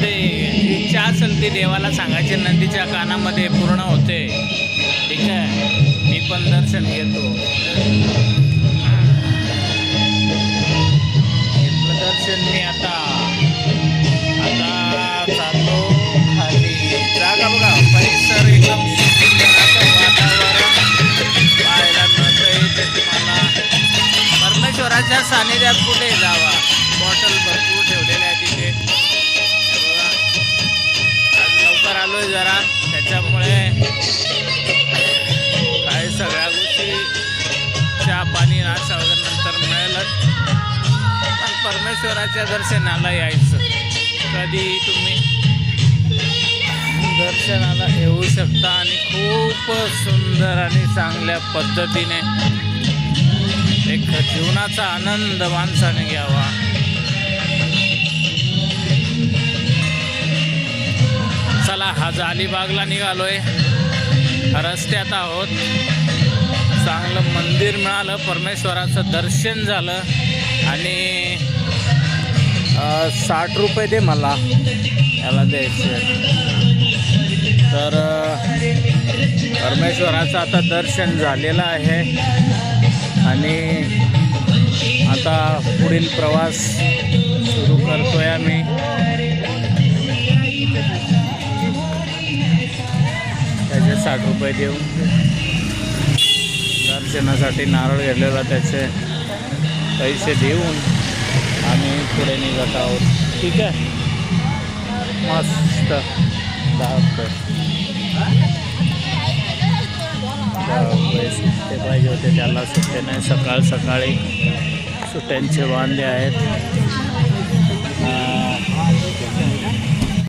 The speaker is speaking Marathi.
ते इच्छा असेल ती देवाला सांगायची. नंदीच्या कानामध्ये पूर्ण होते. ठीक आहे? मी पण दर्शन घेतो. घेतलं दर्शन मी आता. आता चाललो खाली. जागा बघा परिसर एकदम वातावरण. पाहायला तुम्हाला परमेश्वराच्या सानिध्यात कुठे जावा? बॉटल भरपूर ठेवलेल्या त्याच्यामुळे काही सगळ्या गोष्टी चहा पाणी नाश्ता वगैरे नंतर मिळेलच. पण परमेश्वराच्या दर्शनाला यायचं. कधी तुम्ही दर्शनाला येऊ शकता आणि खूप सुंदर आणि चांगल्या पद्धतीने एक जीवनाचा आनंद माणसाने घ्यावा. आज अलिबागला निघालोय. रस्त्यात आहोत. चांगलं मंदिर मिळालं. परमेश्वराचं दर्शन झालं. आणि साठ रुपये दे मला. याला द्यायचे. तर परमेश्वराचं आता दर्शन झालेलं आहे. आणि आता पुढील प्रवास सुरू करतोय आम्ही. साठ रुपये देऊन. दर्शनासाठी नारळ घेतलेला त्याचे पैसे देऊन आम्ही पुढे निघत आहोत. ठीक आहे? मस्त. दहा रुपये. दहा सुट्टे पाहिजे होते. त्याला सुट्टे नाही. सकाळ सकाळी सुट्ट्यांचे वांदे आहेत.